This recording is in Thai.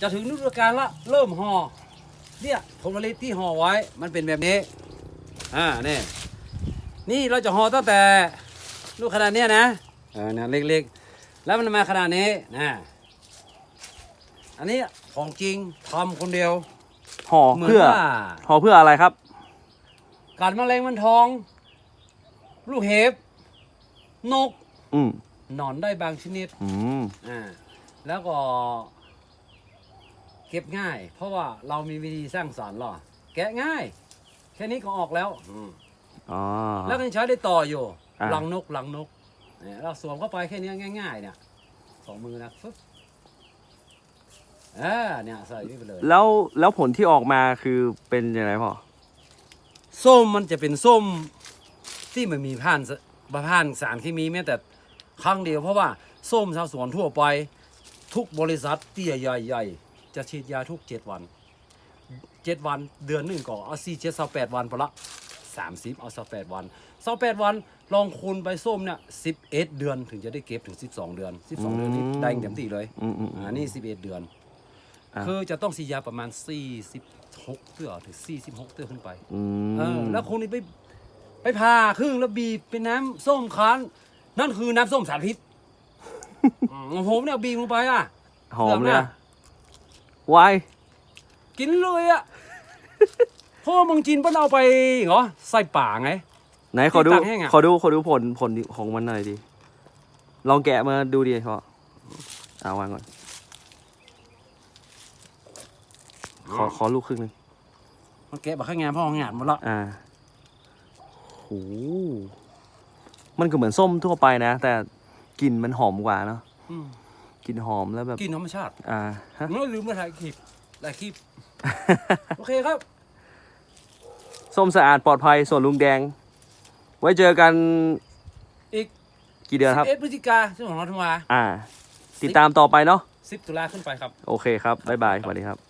จะถึงฤดูกาลละเริ่มห่อเนี่ยผลผลิตที่ห่อไว้มันเป็นแบบนี้อ่านี่นี่เราจะห่อตั้งแต่ลูกขนาดเนี้ยนะเออนะเล็กๆ แล้วมันมาขนาดนี้นะอันนี้ของจริงทำคนเดียว ห่อเหมือนเพื่อว่า ห่อเพื่ออะไรครับกัดแมลงมันทอง ลูกเห็บนกอืมหนอนได้บางชนิดอืม อ่าแล้วก็ เก็บง่าย เพราะว่าเรามีวิธีสร้างสรรค์หรอแกะง่าย แค่นี้ก็ออกแล้วอืมอ๋อ แล้วก็ยังใช้ได้ต่ออยู่อ่าลังนกลังนกเนี่ยเราสวมเข้าไปแค่นี้ง่าย ๆ เนี่ยสองมือนะฟึ๊บอ่าเนี่ยใส่นี่ไปเลย แล้วแล้วผลที่ออกมาคือเป็นยังไงพ่อ ส้มมันจะเป็นส้มที่มันมีผ่านสผ่านสารเคมีแม้แต่ครั้งเดียวเพราะว่าส้มชาวสวนทั่วไป ทุกบริษัทที่ใหญ่ๆ จะฉีดยาทุกเจ็ดวันเจ็ดวันเดือนหนึ่งก็เอาสี่เจ็ดสิบแปดวันพอละสามสิบเอาสิบแปดวันสิบแปดวันลองคูณไปส้มเนี่ยสิบเอ็ดเดือนถึงจะได้เก็บถึงสิบสองเดือนสิบสองเดือนนี่อืมได้เต็มที่เลยอืมอืมอ่านี่สิบเอ็ดเดือนอ่าคือจะต้องฉีดยาประมาณสี่สิบหกเตื้อถึงสี่สิบหกเตื้อขึ้นไปอืเออมแล้วคนนี้ไปไปผ่าครึ่งแล้วบีบเป็นน้ำส้มคั้นนั่นคือน้ำส้มสารพิษอืมของผมเนี่ยบีบลงไปอะหอมเลย วายกินเลยอะเพราะว่าเมึงจีนเปิ้นเอาไปเหรอใส่ป่าไง ไหนขอดู ที่ตากแห้งอะ ขอดูขอดูผลผลของมันหน่อยดิ ลองแกะมาดูดิพ่อเอาวางก่อน ขอขอลูกครึ่งหนึง มันแกะบักข้างงานพ่องานหมดละอ่าโหมันก็เหมือนส้มทั่วไปนะ แต่กลิ่นมันหอมกว่าเนาะอืม กลิ่นหอมแล้วแบบ กินธรรมชาติอ่าฮะไม่ลืมมาถ่ายคลิปถ่ายคลิป โอเคครับ ส้มสะอาดปลอดภัยส่วนลุงแดง ไว้เจอกันอีกกี่เดือนครับเอ็ดพฤศจิกาช่วงของเราธันวาอ่า ติดตามต่อไปเนาะสิบตุลาขึ้นไปครับ โอเคครับ บ๊ายบายสวัสดีครับ